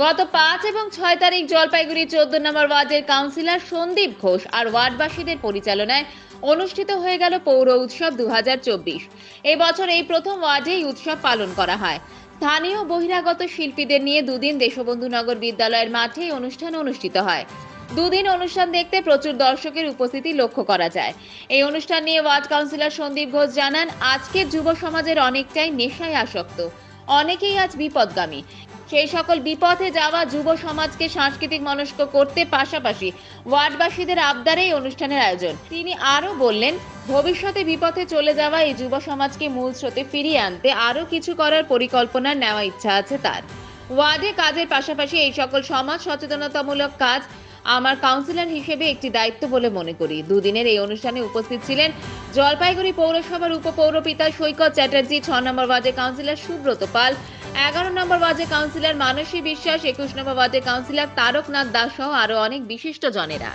গত পাঁচ এবং ছয় তারিখ জলপাইগুড়ি চোদ্দ নম্বর ওয়ার্ডের কাউন্সিলর সন্দীপ ঘোষ আর ওয়ার্ডবাসীদের পরিচালনায় অনুষ্ঠিত হয়ে গেল পৌর উৎসব দু এই বছর এই প্রথম ওয়ার্ডে এই উৎসব পালন করা হয়। স্থানীয় বহিরাগত শিল্পীদের নিয়ে দুদিন দেশবন্ধু নগর বিদ্যালয়ের মাঠে অনুষ্ঠান অনুষ্ঠিত হয়। দুদিন অনুষ্ঠান দেখতে প্রচুর দর্শকের উপস্থিতি লক্ষ্য করা যায়। এই অনুষ্ঠান নিয়ে ওয়ার্ড কাউন্সিলর সন্দীপ ঘোষ জানান, আজকের যুব সমাজের অনেকটাই নেশায় আসক্ত। অনেকেই আজ বিপদগামী। সেই সকল বিপথে যাওয়া যুব সমাজকে সাংস্কৃতিক মনস্ক করতে পাশাপাশি ওয়ার্ডবাসীদের আবদারে এই অনুষ্ঠানের আয়োজন। তিনি আরও বললেন, ভবিষ্যতে বিপথে চলে যাওয়া এই যুব সমাজকে মূল স্রোতে ফিরিয়ে আনতে আরও কিছু করার পরিকল্পনা নেওয়া ইচ্ছা আছে তার। ওয়ার্ডে কাজের পাশাপাশি এই সকল সমাজ সচেতনতামূলক কাজ আমার কাউন্সিলর হিসেবে একটি দায়িত্ব বলে মনে করি। দুদিনের এই অনুষ্ঠানে উপস্থিত ছিলেন জলপাইগুড়ি পৌরসভার উপপৌরপিতা সৈকত চ্যাটার্জি, ছ নম্বর ওয়ার্ডের কাউন্সিলর সুব্রত পাল, এগারো নম্বর ওয়ার্ডের কাউন্সিলর মানসী বিশ্বাস, একুশ নম্বর ওয়ার্ডের কাউন্সিলর তারকনাথ দাস সহ আরও অনেক বিশিষ্ট জনেরা।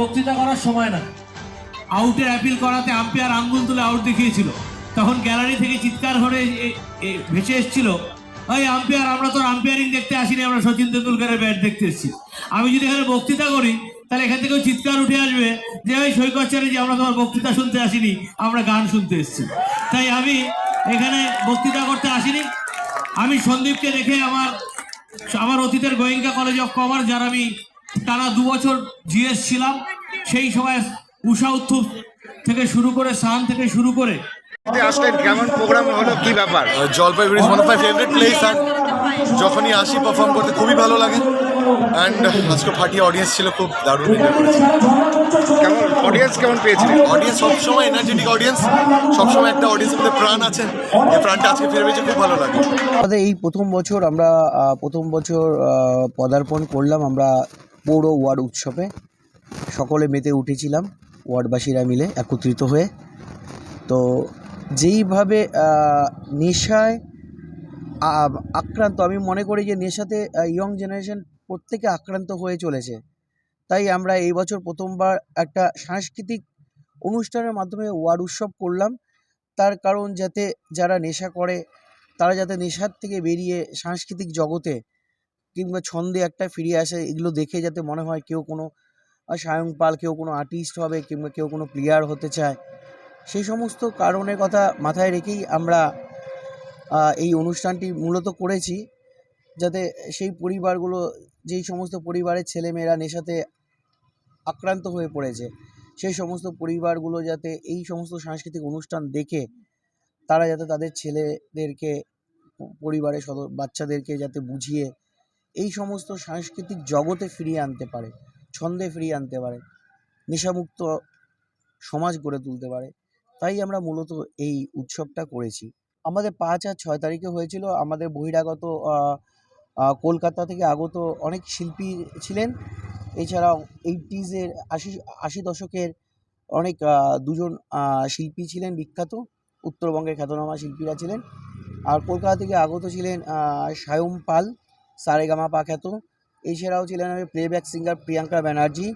বক্তৃতা করার সময় না। আউটের অ্যাপিল করাতে আম্পায়ার আঙ্গুল তুলে আউট দেখিয়েছিল। তখন গ্যালারি থেকে চিৎকার করে ভেসে এসেছিল ওই আম্পায়ার আমরা তো আম্পায়ারিং দেখতে আসিনি, আমরা সচিন তেন্ডুলকারের ব্যাট দেখতে এসেছি। আমি যদি এখানে বক্তৃতা করি, তাহলে এখান থেকেও চিৎকার উঠে আসবে যে ওই সৈকত চ্যাটার্জি, আমরা তোমার বক্তৃতা শুনতে আসিনি, আমরা গান শুনতে এসেছি। তাই আমি এখানে বক্তৃতা করতে আসিনি। আমি সন্দীপকে দেখে আমার আমার অতীতের গোয়েঙ্কা কলেজ অফ কমার্স যার আমি টানা দু বছর জিএস ছিলাম সেই সময় উষা উত্থুপ থেকে শুরু করে সান থেকে শুরু করে। আসলেন কেমন প্রোগ্রাম হলো কি ব্যাপার? Jalpaiguri one of my favourite place and যখনই আসি পারফর্ম করতে খুবই ভালো লাগে। অ্যান্ড আজকে ফাটিয়ে অডিয়েন্স ছিল খুব দারুণ এনজয় করেছি। কেমন অডিয়েন্স কেমন পেয়েছিলেন অডিয়েন্স সবসময় এনার্জেটিক অডিয়েন্স সবসময় একটা অডিয়েন্সের মধ্যে প্রাণ আছে। এই প্রাণটা আজকে ফিরে পেয়েছে খুব ভালো লাগে। আমাদের এই প্রথম বছর আমরা আহ, প্রথম বছর আহ, পদার্পণ করলাম আমরা পৌর ওয়ার্ড উৎসবে সকলে মেতে উঠেছিলাম, ওয়ার্ডবাসীরা মিলে একত্রিত হয়ে। তো যেইভাবে নেশায় আক্রান্ত, আমি মনে করি যে নেশাতে ইয়ং জেনারেশন প্রত্যেকে আক্রান্ত হয়ে চলেছে। তাই আমরা এই বছর প্রথমবার একটা সাংস্কৃতিক অনুষ্ঠানের মাধ্যমে ওয়ার্ড উৎসব করলাম। তার কারণ যাতে যারা নেশা করে, তারা যাতে নেশার থেকে বেরিয়ে সাংস্কৃতিক জগতে কিংবা ছন্দে একটা ফিরে আসে, এগুলো দেখে যাতে মনে হয় কেউ কোনো সায়ং পাল কেউ কোনো আর্টিস্ট হবে কিংবা কেউ কোনো প্লেয়ার হতে চায়। সেই সমস্ত কারণের কথা মাথায় রেখেই আমরা এই অনুষ্ঠানটি মূলত করেছি। যাতে সেই পরিবারগুলো, যেই সমস্ত পরিবারের ছেলেমেয়েরা নেশাতে আক্রান্ত হয়ে পড়েছে, সেই সমস্ত পরিবারগুলো যাতে এই সমস্ত সাংস্কৃতিক অনুষ্ঠান দেখে, তারা যাতে তাদের ছেলেদেরকে, পরিবারের সদ, বাচ্চাদেরকে যাতে বুঝিয়ে এই সমস্ত সাংস্কৃতিক জগতে ফিরিয়ে আনতে পারে, ছন্দে ফিরিয়ে আনতে পারে, নেশামুক্ত সমাজ গড়ে তুলতে পারে। তাই আমরা মূলত এই উৎসবটা করেছি। আমাদের পাঁচ আর ছয় তারিখে হয়েছিল আমাদের বহিরাগত কলকাতা থেকে আগত অনেক শিল্পী ছিলেন। এছাড়াও এইটিজের আশি আশি দশকের অনেক দুজন শিল্পী ছিলেন বিখ্যাত। উত্তরবঙ্গের খ্যাতনামা শিল্পীরা ছিলেন। আর কলকাতা থেকে আগত ছিলেন সায়ম পাল। সারেগামা পা খ্যাত এছাড়াও ছিলেন প্লেব্যাক সিঙ্গার প্রিয়াঙ্কা ব্যানার্জি,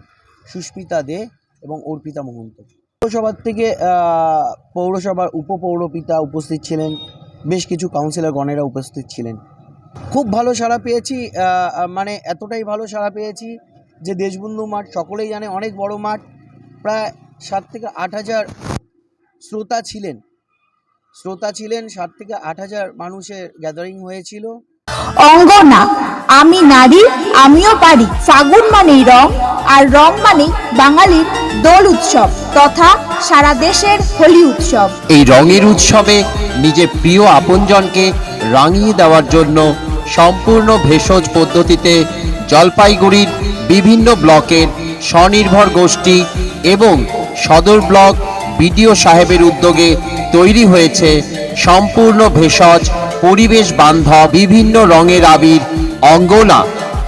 সুস্মিতা দে এবং অর্পিতা মহন্ত। পৌরসভার থেকে পৌরসভার উপপৌরপিতা উপস্থিত ছিলেন, বেশ কিছু কাউন্সিলর গণেরা উপস্থিত ছিলেন। খুব ভালো সাড়া পেয়েছি মানে এতটাই ভালো সাড়া পেয়েছি যে দেশবন্ধু মাঠ সকলেই জানে, অনেক বড় মাঠ। প্রায় সাত থেকে আট হাজার শ্রোতা ছিলেন। শ্রোতা ছিলেন, সাত থেকে আট হাজার মানুষের গ্যাদারিং হয়েছিল। অঙ্গনা আমি নারী, আমিও পারি। ফাগুন মানেই রং, আর রং মানেই বাঙালির দোল উৎসব তথা সারা দেশের হোলি উৎসব। এই রঙের উৎসবে নিজের প্রিয় আপনজনকে রাঙিয়ে দেওয়ার জন্য সম্পূর্ণ ভেষজ পদ্ধতিতে জলপাইগুড়ির বিভিন্ন ব্লকের স্বনির্ভর গোষ্ঠী এবং সদর ব্লক বিডিও সাহেবের উদ্যোগে তৈরি হয়েছে সম্পূর্ণ ভেষজ পরিবেশ বান্ধব বিভিন্ন রঙের আবির অঙ্গনা।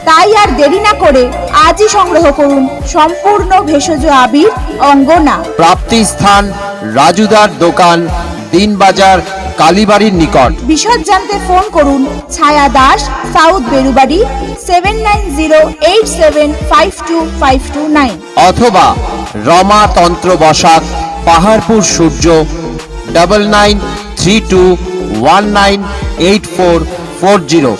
তাই আর দেরি না করে আজই সংগ্রহ করুন সম্পূর্ণ ভেষজ আবির অঙ্গনা। প্রাপ্তি স্থান রাজুদার দোকান দিনবাজার কালীবাড়ির নিকট। বিশদ জানতে ফোন করুন Chhaya Das south Berubari seven nine zero eight seven five two five two nine. অথবা Rama Tantra Basak Paharpur Surya double nine three two one nine eight four four zero